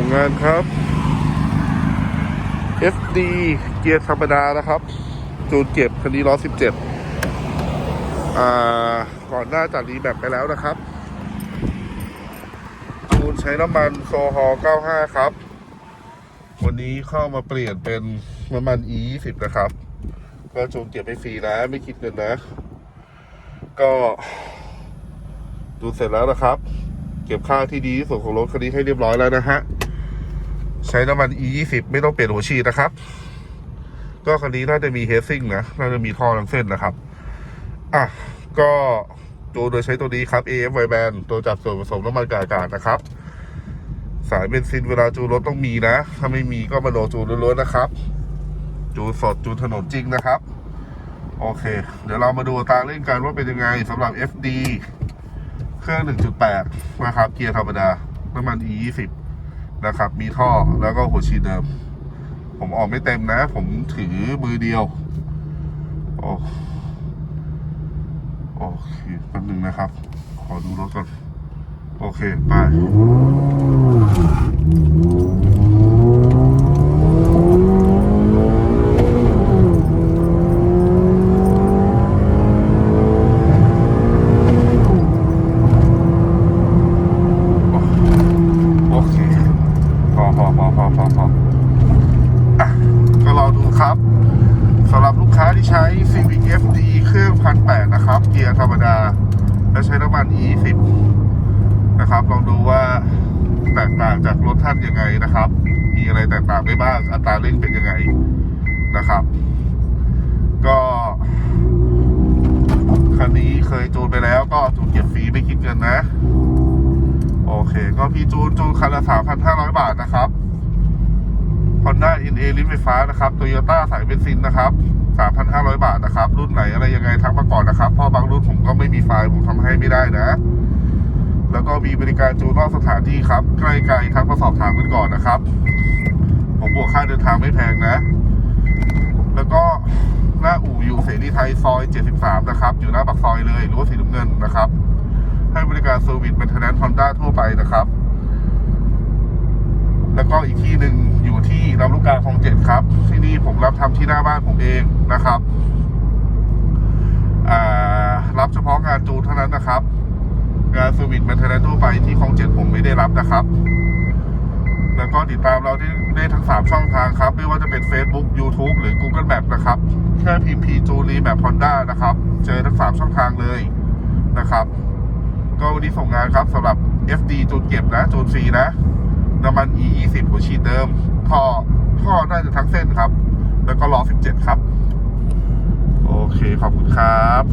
ส่งงานครับ FD เกียร์ธรรมดานะครับ จูนเก็บคันนี้ล้อ17 อ่า ก่อนหน้าจัดรีแบตไปแล้วนะครับ จูนใช้น้ำมันโซฮอล95 ครับ วันนี้เข้ามาเปลี่ยนเป็นน้ำมัน E20 นะครับ ก็จูนเก็บให้ฟรีนะ ไม่คิดเงินนะ ก็ดูเสร็จแล้วนะครับ เก็บค่าที่ดีที่สุดของรถคันนี้ให้เรียบร้อยแล้วนะฮะ ใช้น้ำมัน E20 ไม่ต้องเปลี่ยนหัวฉีดนะครับ ก็คันนี้น่าจะมีเฮดซิ่งนะ น่าจะมีท่อทั้งเส้นนะครับ อะ ก็จูนโดยใช้ตัวนี้ครับ AF w i Band ตัวจับส่วนผสมน้ำมันกับอากาศนะครับ สายเบนซินเวลาจูนรถต้องมีนะ ถ้าไม่มีก็มาโดจูนล้วนๆนะครับ จูนสดจูนถนนจริงนะครับ โอเค เดี๋ยวเรามาดูตาเล่นกันว่าเป็นยังไงสำหรับ FD เครื่อง 1.8 นะครับ เกียร์ธรรมดา น้ำมัน E20 นะครับ มีท่อแล้วก็หัวฉีดเดิม ผมออกไม่เต็มนะ ผมถือมือเดียว โอ้โอเคแป๊บนึงนะครับ ขอดูรถก่อน โอเค ไปโอเค พอพอพอพอพออะก็รอดูครับสำหรับลูกค้าที่ใช้ Civic FD เครื่องพันแปดนะครับ เกียร์ธรรมดา และใช้น้ำมัน E10 นะครับ ลองดูว่าแตกต่างจากรถท่านยังไงนะครับ มีอะไรแตกต่างไปบ้าง อัตราเร่งเป็นยังไงนะครับ ก็คันนี้เคยจูนไปแล้วก็จูนเก็บฟรีไม่คิดเงินนะ โอเค ก็พี่จูนจูนคันละสามพันห้าร้อยบาทนะครับ Honda NA ลิ้นไฟฟ้านะครับ Toyota สายเบนซินนะครับสามพันห้าร้อยบาทนะครับ รุ่นไหนอะไรยังไงทักมาก่อนนะครับเพราะบางรุ่นผมก็ไม่มีไฟล์ผมทำให้ไม่ได้นะ แล้วก็มีบริการจูนนอกสถานที่ครับ ใกล้ๆครับมาสอบถามกันก่อนนะครับ ผมบวกค่าเดินทางไม่แพงนะ แล้วก็หน้าอู่อยู่เสรีไทยซอย 73 นะครับ อยู่หน้าปากซอยเลยรั้วสีน้ำเงินนะครับ ให้บริการเซอร์วิสเป็นทนนฮอนด้าทั่วไปนะครับ แล้วก็อีกที่หนึ่งอยู่ที่ลำลูกกาคลองเจ็ดครับ ที่นี่ผมรับทำที่หน้าบ้านผมเองนะครับรับเฉพาะงานจูนเท่านั้นนะครับ งานเซอร์วิสเป็นทนนทั่วไปที่คลองเจ็ดผมไม่ได้รับนะครับ แล้วก็ติดตามเราได้ได้ทั้ง 3 ช่องทางครับ ไม่ว่าจะเป็น Facebook YouTube หรือ Google Map นะครับแค่พิมพ์พีจูรีแบบ Honda นะครับ เจอทั้ง 3 ช่องทางเลยนะครับ ก็วันนี้ส่งงานครับสำหรับ FD จูนเก็บนะจูนฟรีนะ น้ำมัน E20 หัวฉีดเดิม ท่อ ท่อน่าจะทั้งเส้นครับ แล้วก็ล้อ17 ครับ โอเค ขอบคุณครับ